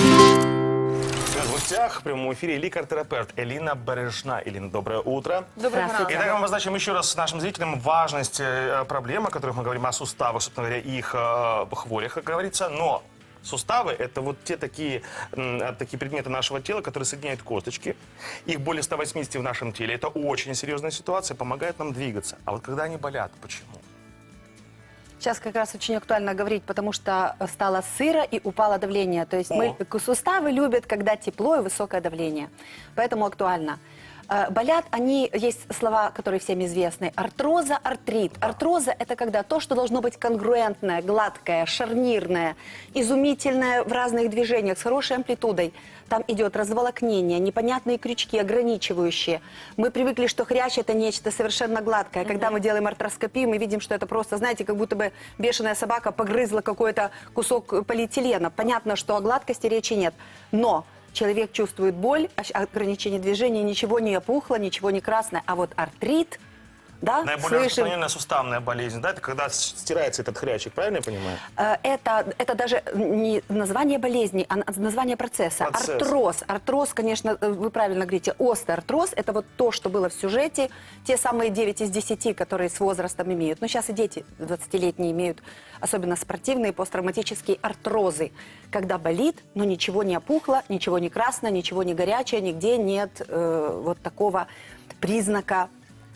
В гостях в прямом эфире ликар-терапевт Элина Бережна. Элина, доброе утро. Доброго Здравствуйте. Итак, мы обозначим еще раз нашим зрителям важность э, проблем, о которых мы говорим, о суставах, собственно говоря, их э, хворях, как говорится. Но суставы – это вот те такие, м, такие предметы нашего тела, которые соединяют косточки. Их более 180 в нашем теле. Это очень серьезная ситуация, помогает нам двигаться. А вот когда они болят, почему? Сейчас как раз очень актуально говорить, потому что стало сыро и упало давление. То есть мы, О. суставы любят, когда тепло и высокое давление. Поэтому актуально. Э, Болят они, есть слова, которые всем известны. Артроза, артрит. Артроза – это когда то, что должно быть конгруентное, гладкое, шарнирное, изумительное в разных движениях, с хорошей амплитудой. Там идет разволокнение, непонятные крючки, ограничивающие. Мы привыкли, что хрящ – это нечто совершенно гладкое. Когда мы делаем артроскопию, мы видим, что это просто, знаете, как будто бы бешеная собака погрызла какой-то кусок полиэтилена. Понятно, что о гладкости речи нет. Но человек чувствует боль, ограничение движения, ничего не опухло, ничего не красное. А вот артрит, да, Наиболее слышим, распространенная суставная болезнь, да? Это когда стирается этот хрящик, правильно я понимаю? Э, Это, это даже не название болезни, а на- название процесса. Процесс. Артроз. Артроз, конечно, э, вы правильно говорите, остеоартроз – это вот то, что было в сюжете, те самые 9 из 10, которые с возрастом имеют. Но сейчас и дети 20-летние имеют, особенно спортивные посттравматические артрозы, когда болит, но ничего не опухло, ничего не красное, ничего не горячее, нигде нет э, вот такого признака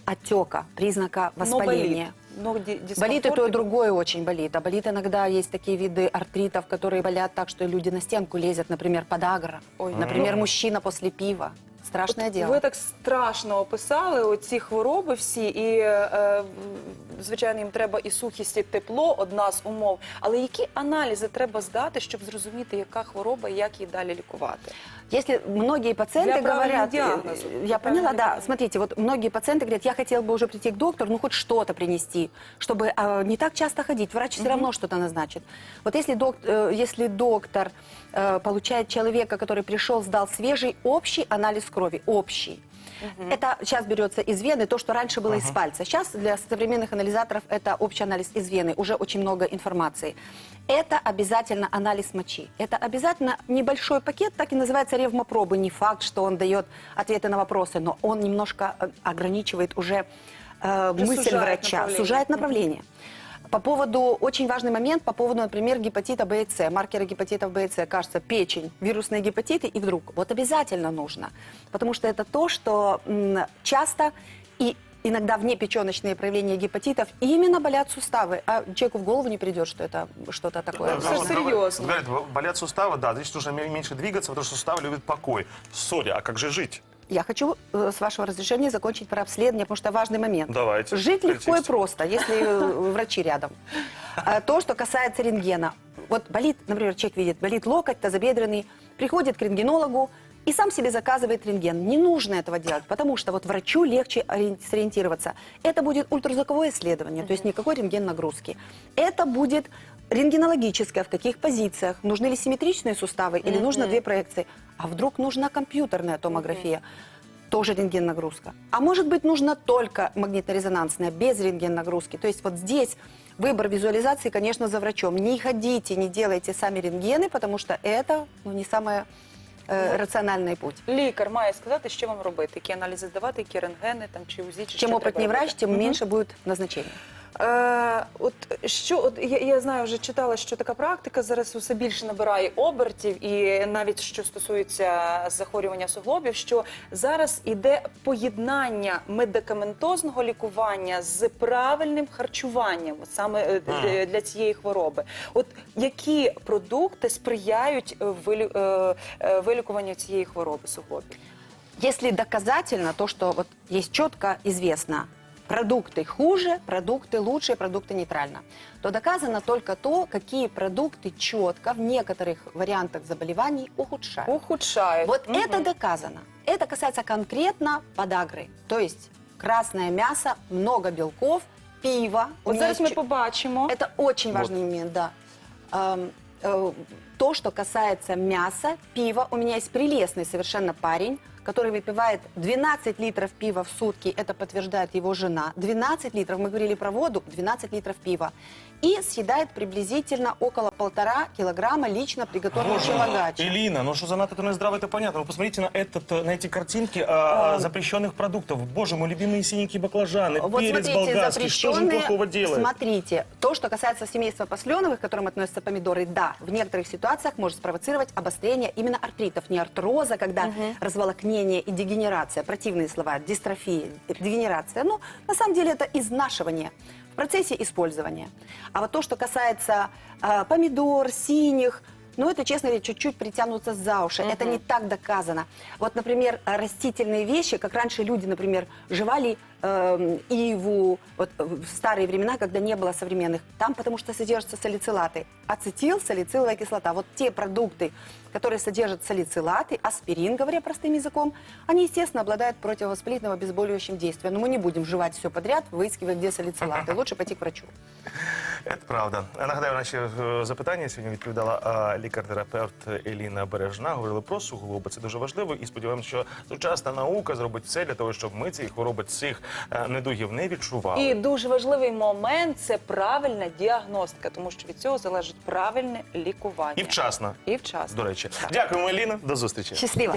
отека, признака Но воспаления. болит. Но ди- дискомфорт Болит и то, и и- другое очень болит. А болит иногда есть такие виды артритов, которые болят так, что люди на стенку лезят, например, подагра. Ой. Например, мужчина после пива. Страшное дело. Ви так страшно описали оці хвороби всі, і е, звичайно їм треба і сухість, і тепло, одна з умов. Але які аналізи треба здати, щоб зрозуміти, яка хвороба і як її далі лікувати? Если многие пациенты Для правильного говорят, диагноза. э, Для я поняла, правильного да, диагноза. смотрите, вот многие пациенты говорят, я хотел бы уже прийти к доктору, ну хоть что-то принести, чтобы а, не так часто ходить, врач все равно что-то назначит. Вот если, док- э, если доктор э, получает человека, который пришел, сдал свежий общий анализ крови, общий, это сейчас берется из вены, то, что раньше было из пальца. Сейчас для современных анализаторов это общий анализ из вены, уже очень много информации. Это обязательно анализ мочи. Это обязательно небольшой пакет, так и называется ревмопробы. Не факт, что он дает ответы на вопросы, но он немножко э, ограничивает уже э, мысль сужает врача, направление. сужает направление. По поводу, очень важный момент, по поводу, например, гепатита Б и С, маркеры гепатитов Б и С, кажется, печень, вирусные гепатиты, и вдруг, вот обязательно нужно, потому что это то, что часто и иногда внепеченочные проявления гепатитов именно болят суставы, а человеку в голову не придет, что это что-то такое. Все Вот серьезно. Говорят, болят суставы, да, здесь нужно ме- меньше двигаться, потому что суставы любят покой. Сори, а как же жить? Я хочу, э, с вашего разрешения, закончить про обследование, потому что важный момент. Давайте. Жить легко и просто, если э, врачи рядом. А То, что касается рентгена. Вот болит, например, человек видит, болит локоть, тазобедренный, приходит к рентгенологу и сам себе заказывает рентген. Не нужно этого делать, потому что вот врачу легче сориентироваться. Это будет ультразвуковое исследование, то есть никакой рентген нагрузки. Это будет рентгенологическое, в каких позициях, нужны ли симметричные суставы или нужно две проекции. А вдруг нужна компьютерная томография? тоже рентген-нагрузка. А может быть, нужно только магнитно-резонансная, без рентген-нагрузки. То есть вот здесь выбор визуализации, конечно, за врачом. Не ходите, не делайте сами рентгены, потому что это ну, не самый э, рациональный путь. Лікар має сказати, що вам робити, які аналізи здавати, які рентгени там чи УЗІ, чи Чем що опытнее треба врач, робити. тем Мгм. меньше будет назначений. Е, от що от я, я знаю, вже читала, що така практика зараз усе більше набирає обертів, і навіть що стосується захворювання суглобів, що зараз іде поєднання медикаментозного лікування з правильним харчуванням, от саме е, для цієї хвороби. От які продукти сприяють е, вилю- е, е, вилікуванню цієї хвороби суглобів? Если доказательно то, что вот есть четко известно, продукты хуже, продукты лучше, продукты нейтрально, то доказано только то, какие продукты четко в некоторых вариантах заболеваний ухудшают. Ухудшають. Вот Мгм. это доказано. Это касается конкретно подагры. То есть красное мясо, много белков, пиво. У От меня зараз ми чё- побачимо. Это очень важный момент, да. Эм, э, то, что касается мяса, пива, у меня есть прелестный совершенно парень, который выпивает 12 литров пива в сутки, это подтверждает его жена. 12 литров, мы говорили про воду, 12 литров пива. И съедает приблизительно около полтора килограмма лично приготовленного челогача. Элина, ну что занадто это здраво, это понятно. Вы посмотрите на, этот, э, на эти картинки а, а, запрещенных продуктов. Боже мой, любимые синенькие баклажаны, Вот перец смотрите, болгарский. Что же плохого делает? смотрите, то, что касается семейства посленовых, к которым относятся помидоры, да, в некоторых ситуациях может спровоцировать обострение именно артритов, не артроза, когда разволокнение и дегенерация, противные слова, дистрофия, дегенерация. Ну, на самом деле это изнашивание в процессе использования. А вот то, что касается э, помидор, синих, ну, это, честно говоря, чуть-чуть притянуться за уши. Это не так доказано. Вот, например, растительные вещи, как раньше люди, например, жевали эм, иву, вот э, в старые времена, когда не было современных, там потому что содержатся салицилаты. Ацетил, салициловая кислота. Вот те продукты, которые содержат салицилаты, аспирин, говоря простым языком, они, естественно, обладают противовоспалительным обезболивающим действием. Но мы не будем жевать все подряд, выискивать, где салицилаты. Лучше пойти к врачу. Це правда. Нагадаю, наші е, запитання сьогодні відповідала е, лікар-терапевт Еліна Бережна. Говорили про суглоби. Це дуже важливо. І сподіваємося, що сучасна наука зробить все для того, щоб ми ці хвороби цих е, недугів не відчували. І дуже важливий момент це правильна діагностика, тому що від цього залежить правильне лікування. І вчасно. І вчасно. До речі, Так. дякуємо, Еліна. До зустрічі. Счастливо.